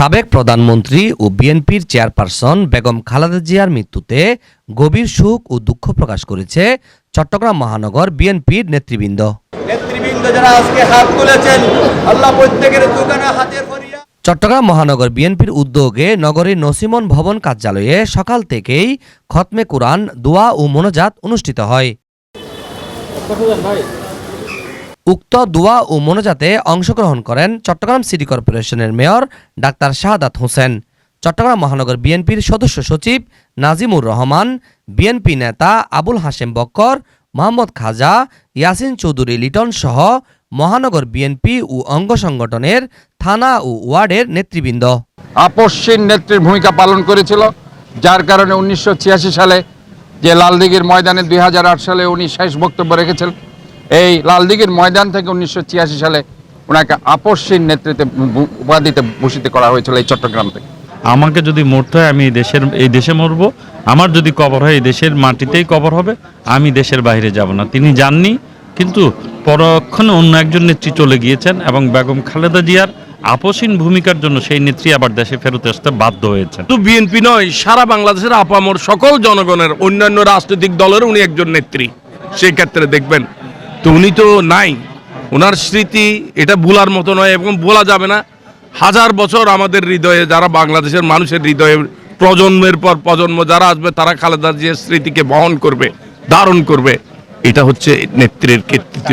সাবেক প্রধানমন্ত্রী ও বিএনপির চেয়ারপারসন বেগম খালেদা জিয়ার মৃত্যুতে গভীর শোক ও দুঃখ প্রকাশ করেছে চট্টগ্রাম মহানগর বিএনপির নেতৃবৃন্দ। নেতৃবৃন্দ যারা আজকে হাত তুলেছেন আল্লাহ প্রত্যেকের দোকানে হাতের চট্টগ্রাম মহানগর বিএনপির উদ্যোগে নগরীর নসিমন ভবন কার্যালয়ে সকাল থেকেই খতমে কোরআন দোয়া ও মোনাজাত অনুষ্ঠিত হয়। উক্ত দোয়া ও মোনাজাতে অংশগ্রহণ করেন চট্টগ্রাম সিটি কর্পোরেশনের মেয়র ডাক্তার শাহাদাত হোসেন। চট্টগ্রাম মহানগর বিএনপির সদস্য সচিব নাজিমুর রহমান, বিএনপি নেতা আবুল হাশেম বক্কর, মোহাম্মদ খাজা, ইয়াসিন চৌধুরী লিটন সহ মহানগর বিএনপি ও অঙ্গ সংগঠনের থানা ও ওয়ার্ডের নেতৃবৃন্দ। আপসীন নেত্রীর ভূমিকা পালন করেছিল, যার কারণে উনিশশো ছিয়াশি সালে যে লালদিঘির ময়দানে দুই হাজার আট সালে উনি শেষ বক্তব্য রেখেছিলেন এই লালদিঘির ময়দান থেকে উনিশশো ছিয়াশি সালে ওনাকে আপসীন নেতৃত্বে উপাধিতে ভূষিত করা হয়েছিল এই চট্টগ্রাম থেকে। আমাকে যদি মরতে হয় আমি দেশের এই দেশে মরবো। আমার যদি কবর হয় এই দেশের মাটিতেই কবর হবে। আমি দেশের বাইরে যাব না। তিনি যাননি কিন্তু পরক্ষণে অন্য একজন নেত্রী চলে গিয়েছেন এবং বেগম খালেদা জিয়ার আপসীন ভূমিকার জন্য সেই নেত্রী আবার দেশে ফেরত আসতে বাধ্য হয়েছেন। তো বিএনপি নয় সারা বাংলাদেশের আপামর সকল জনগণের অন্যান্য রাজনৈতিক দলের উনি একজন নেত্রী। সেই ক্ষেত্রে দেখবেন তো উনি তো নাই। ওনার স্মৃতি এটা বলার মতো নয় এবং বলা যাবে না। হাজার বছর আমাদের হৃদয়ে যারা বাংলাদেশের মানুষের হৃদয়ে প্রজন্মের পর প্রজন্ম যারা আসবে, তারা খালেদা জিয়ার স্মৃতিকে বহন করবে, ধারণ করবে। এটা হচ্ছে নেত্রীর কৃতিত্ব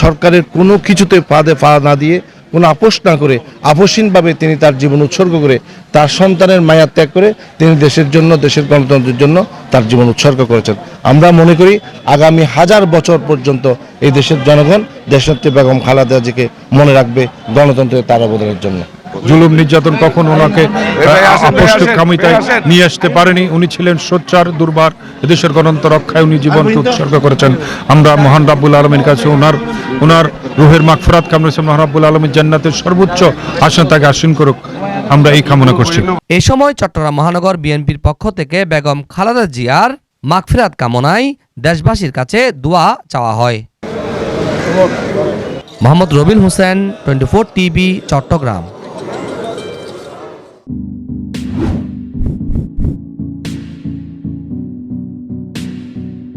সরকারের কোনো কিছুতে পাদে পা না দিয়ে কোনো আপোষ না করে, আপোষহীনভাবে তিনি তার জীবন উৎসর্গ করে, তার সন্তানের মায়া ত্যাগ করে তিনি দেশের জন্য, দেশের গণতন্ত্রের জন্য তার জীবন উৎসর্গ করেছেন। আমরা মনে করি আগামী হাজার বছর পর্যন্ত এই দেশের জনগণ দেশনেত্রী বেগম খালেদা জিকে মনে রাখবে গণতন্ত্রের তার অবদানের জন্য। জুলুম নির্যাতন কখন ওনাকে আপষ্টকামিতায় নিয়ে আসতে পারেনি। উনি ছিলেন সোচ্চার দুর্বার এদেশের গণতন্ত্র রক্ষায় উনি জীবনকে উৎসর্গ করেছেন। আমরা মহান রাব্বুল আলমীর কাছে ওনার ওনার রুহের মাগফরাত কামড়েছে মহান রাব্বুল আলমীর জান্নাতের সর্বোচ্চ আসন তাকে আসীন করুক। আমরা এই কামনা করছি। এ সময় চট্টগ্রাম মহানগর বিএনপির পক্ষ থেকে বেগম খালেদা জিয়ার মাগফিরাত কামনায় দেশবাসীর কাছে দোয়া চাওয়া হয়। Mohammad Robin Hossain twenty four TV Chittagong.